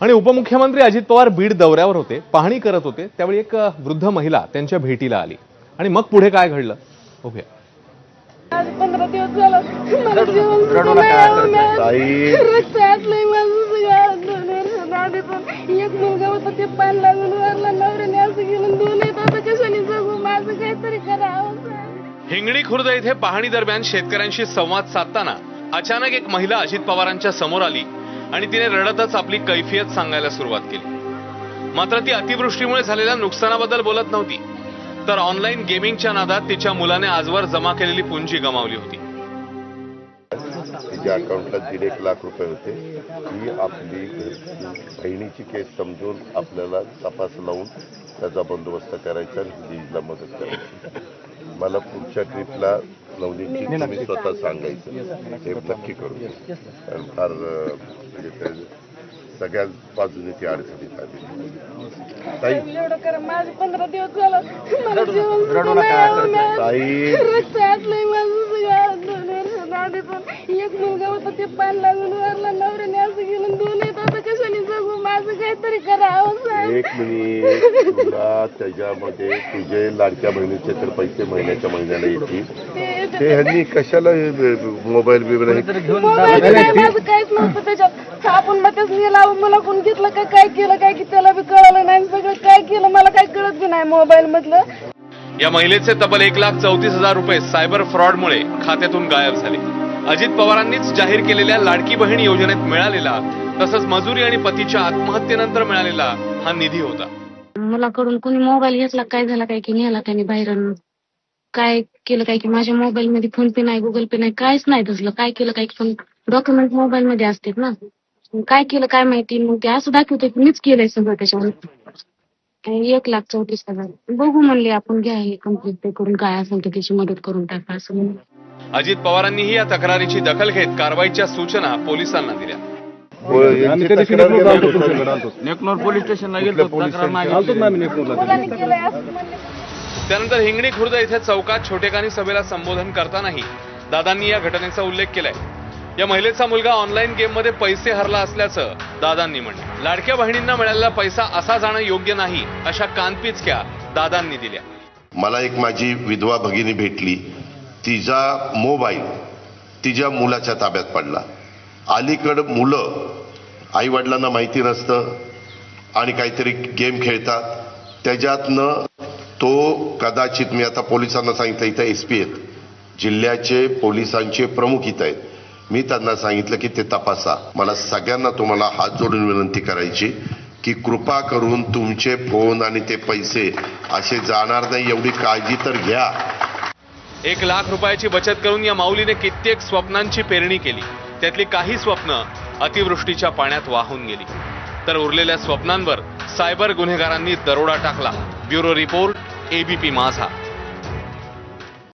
आणि उपमुख्यमंत्री अजित पवार बीड दौऱ्यावर होते पाहणी करत होते त्यावेळी एक वृद्ध महिला त्यांच्या भेटीला आली. आणि मग पुढे काय घडलं? पंधरा दिवस झालं. पण. एक मुलगा होता ते पान लागून वारला नवऱ्याने असं केलं. दोन आता कशाने जगू? माझं काहीतरी करावं. हिंगणी खुर्द येथे पाहणी दरम्यान शेतकऱ्यांशी संवाद साधताना अचानक एक महिला अजित पवारांच्या समोर आली. आणि तिने रडतच आपली कैफियत सांगायला सुरुवात केली. मात्र ती अतिवृष्टीमुळे झालेल्या नुकसानाबद्दल बोलत नव्हती. तर ऑनलाईन गेमिंगच्या नादात तिच्या मुलाने आजवर जमा केलेली पुंजी गमावली होती. तिच्या अकाउंटला दीड एक लाख रुपये होते ही आपली बहिणीची केस समजून आपल्याला तपास लावून त्याचा बंदोबस्त करायचा आणि मदत करायची. मला पुढच्या ट्रिपला नवनीतची तुम्ही स्वतः सांगायचं. हे नक्की करू. कारण फार म्हणजे ते सगळ्या बाजूने ती अडचणीत आली. ताई. एवढं करा माझं पंधरा दिवस झालं. मला जेवण सुद्धा नाही आलं. मी- ताई. रक्त आटलंय माझं सगळं. दोन वर्षात आधी पण एक मुलगा होता ते पान काहीतरी करावं साहेब. एक मिनिट. तुला त्याच्यामध्ये तुझे लाडक्या बहिणीचे तर पैसे महिन्याच्या महिन्याला येतील. ते- ते ह्यांनी कशाला मोबाईल बिबाईल मोबाईल नाही, माझं काहीच नव्हतं त्याच्यात. आपण मग तेच नेला मला कोण घेतलं का काय केलं काय की त्याला बी कळलं नाही. सगळं काय केलं मला काय कळत बी नाही मोबाईल मधलं. या महिलेचे तब्बल एक लाख चौतीस हजार रुपये सायबर फ्रॉडमुळे खात्यातून गायब झाले. अजित पवारांनीच जाहीर केलेल्या लाडकी बहीण योजनेत मिळालेला तसंच मजुरी आणि पतीच्या आत्महत्येनंतर मिळालेला हा निधी होता. मुलाकडून कोणी मोबाईल घेतला काय झाला काय की नेला त्यांनी बाहेर काय केलं काय की माझ्या मोबाईल मध्ये फोन पे नाही गुगल पे नाही काहीच नाही दिसलं. काय केलं काय की पण डॉक्युमेंट मोबाईल मध्ये असतात ना. काय केलं काय माहिती? मग ते असं दाखवतोय की मीच केलंय सगळं त्याच्यावर. एक लाख चौतीस हजार. बघू म्हणले आपण घ्या हे कंप्लीट पे करून काय असेल तर त्याची मदत करून टाका असं म्हणून. अजित पवारांनीही या तक्रारीची दखल घेत कारवाईच्या सूचना पोलिसांना दिल्या. नेकनोर पोलीस स्टेशनला गेलो त्यानंतर हिंगणी खुर्द येथे चौकात छोटेखानी सभेला संबोधन करतानाही दादांनी या घटनेचा उल्लेख केलाय. या महिलेचा मुलगा ऑनलाईन गेममध्ये पैसे हरला असल्याचं दादांनी म्हणलं. लाडक्या बहिणींना मिळालेला पैसा असा जाणं योग्य नाही अशा कानपिचक्या दादांनी दिल्या. मला एक माझी विधवा भगिनी भेटली. तिचा मोबाईल तिच्या मुलाच्या ताब्यात पडला. अलीकडं मुलं आईवडिलांना माहिती नसतं आणि काहीतरी गेम खेळतात. त्याच्यातनं तो कदाचित मी आता पोलिसांना सांगितलं इथं एस पी आहेत. जिल्ह्याचे पोलिसांचे प्रमुख इथं आहेत. मी त्यांना सांगितलं की ते तपासा. मला सगळ्यांना तुम्हाला हात जोडून विनंती करायची की कृपा करून तुमचे फोन आणि ते पैसे असे जाणार नाही एवढी काळजी तर घ्या. एक लाख रुपयाची बचत करून या माऊलीने कित्येक स्वप्नांची पेरणी केली. त्यातली काही स्वप्न अतिवृष्टीच्या पाण्यात वाहून गेली. तर उरलेल्या स्वप्नांवर सायबर गुन्हेगारांनी दरोडा टाकला. ब्युरो रिपोर्ट एबीपी माझा.